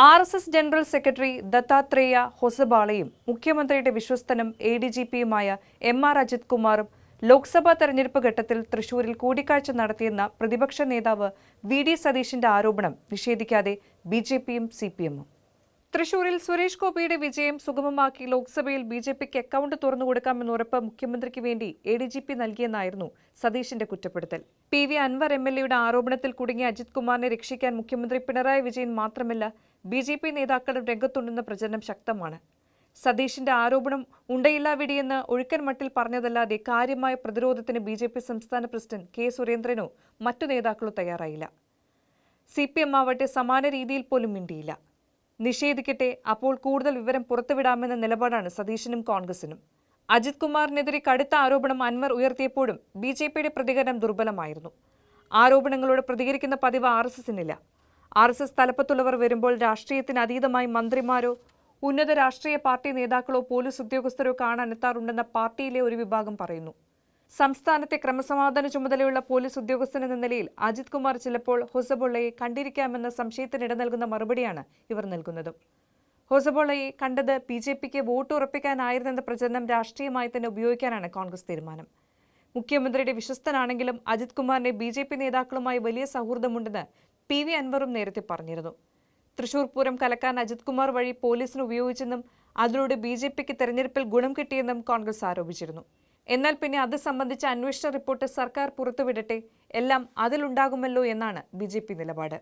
R S S general secretary Dattatreya ഹൊസബാളയും മുഖ്യമന്ത്രിയുടെ വിശ്വസ്തനും A D G പിയുമായ എം ആർ അജിത് കുമാറും ലോക്സഭാ തെരഞ്ഞെടുപ്പ് ഘട്ടത്തിൽ തൃശൂരിൽ കൂടിക്കാഴ്ച നടത്തിയെന്ന പ്രതിപക്ഷ നേതാവ് വി ഡി സതീഷിന്റെ ആരോപണം നിഷേധിക്കാതെ ബി ജെ പിയും സി പി എമ്മും. തൃശൂരിൽ സുരേഷ് ഗോപിയുടെ വിജയം സുഗമമാക്കി ലോക്സഭയിൽ ബി ജെ പിക്ക് അക്കൗണ്ട് തുറന്നുകൊടുക്കാമെന്ന് ഉറപ്പ് മുഖ്യമന്ത്രിക്ക് വേണ്ടി എ ഡി ജി പി നൽകിയെന്നായിരുന്നു സതീഷിന്റെ കുറ്റപ്പെടുത്തൽ. P V Anvar M L എയുടെ ആരോപണത്തിൽ കുടുങ്ങിയ അജിത് കുമാറിനെ രക്ഷിക്കാൻ മുഖ്യമന്ത്രി പിണറായി വിജയൻ മാത്രമല്ല ബി ജെ പി നേതാക്കളും രംഗത്തുണ്ടെന്ന പ്രചരണം ശക്തമാണ്. സതീഷിന്റെ ആരോപണം ഉണ്ടയില്ലാ വെടിയെന്ന് ഒഴുക്കൻ മട്ടിൽ പറഞ്ഞതല്ലാതെ കാര്യമായ പ്രതിരോധത്തിന് ബി ജെ പി സംസ്ഥാന പ്രസിഡന്റ് കെ സുരേന്ദ്രനോ മറ്റു നേതാക്കളോ തയ്യാറായില്ല. സി പി എം ആവട്ടെ സമാന രീതിയിൽ പോലും മിണ്ടിയില്ല. നിഷേധിക്കട്ടെ. അപ്പോൾ കൂടുതൽ വിവരം പുറത്തുവിടാമെന്ന നിലപാടാണ് സതീശനും കോൺഗ്രസിനും. അജിത് കുമാറിനെതിരെ കടുത്ത ആരോപണം അൻവർ ഉയർത്തിയപ്പോഴും ബി ജെ പിയുടെ പ്രതികരണം ദുർബലമായിരുന്നു. ആരോപണങ്ങളോട് പ്രതികരിക്കുന്ന പതിവ് ആർ എസ് എസിനില്ല. ആർ എസ് എസ് തലപ്പത്തുള്ളവർ വരുമ്പോൾ രാഷ്ട്രീയത്തിന് അതീതമായി മന്ത്രിമാരോ ഉന്നത രാഷ്ട്രീയ പാർട്ടി നേതാക്കളോ പോലീസ് ഉദ്യോഗസ്ഥരോ കാണാനെത്താറുണ്ടെന്ന പാർട്ടിയിലെ ഒരു വിഭാഗം പറയുന്നു. സംസ്ഥാനത്തെ ക്രമസമാധാന ചുമതലയുള്ള പോലീസ് ഉദ്യോഗസ്ഥനെന്ന നിലയിൽ അജിത് കുമാർ ചിലപ്പോൾ ഹൊസബുള്ളയെ കണ്ടിരിക്കാമെന്ന സംശയത്തിനിട നൽകുന്ന മറുപടിയാണ് ഇവർ നൽകുന്നത്. ഹൊസബുള്ളയെ കണ്ടത് ബി ജെ പിക്ക് വോട്ട് ഉറപ്പിക്കാനായിരുന്നെന്ന പ്രചരണം രാഷ്ട്രീയമായി തന്നെ ഉപയോഗിക്കാനാണ് കോൺഗ്രസ് തീരുമാനം. മുഖ്യമന്ത്രിയുടെ വിശ്വസ്തനാണെങ്കിലും അജിത് കുമാറിനെ ബി ജെ പി നേതാക്കളുമായി വലിയ സൗഹൃദമുണ്ടെന്ന് പി വി അൻവറും നേരത്തെ പറഞ്ഞിരുന്നു. തൃശൂർ പൂരം കലക്കാൻ അജിത് കുമാർ വഴി പോലീസിന് ഉപയോഗിച്ചെന്നും അതിലൂടെ ബി ജെ പിക്ക് തെരഞ്ഞെടുപ്പിൽ ഗുണം കിട്ടിയെന്നും കോൺഗ്രസ് ആരോപിച്ചിരുന്നു. എന്നാൽ പിന്നെ അത് സംബന്ധിച്ച അന്വേഷണ റിപ്പോർട്ട് സർക്കാർ പുറത്തുവിടട്ടെ? എല്ലാം അതിലുണ്ടാകുമല്ലോ എന്നാണ് ബി നിലപാട്.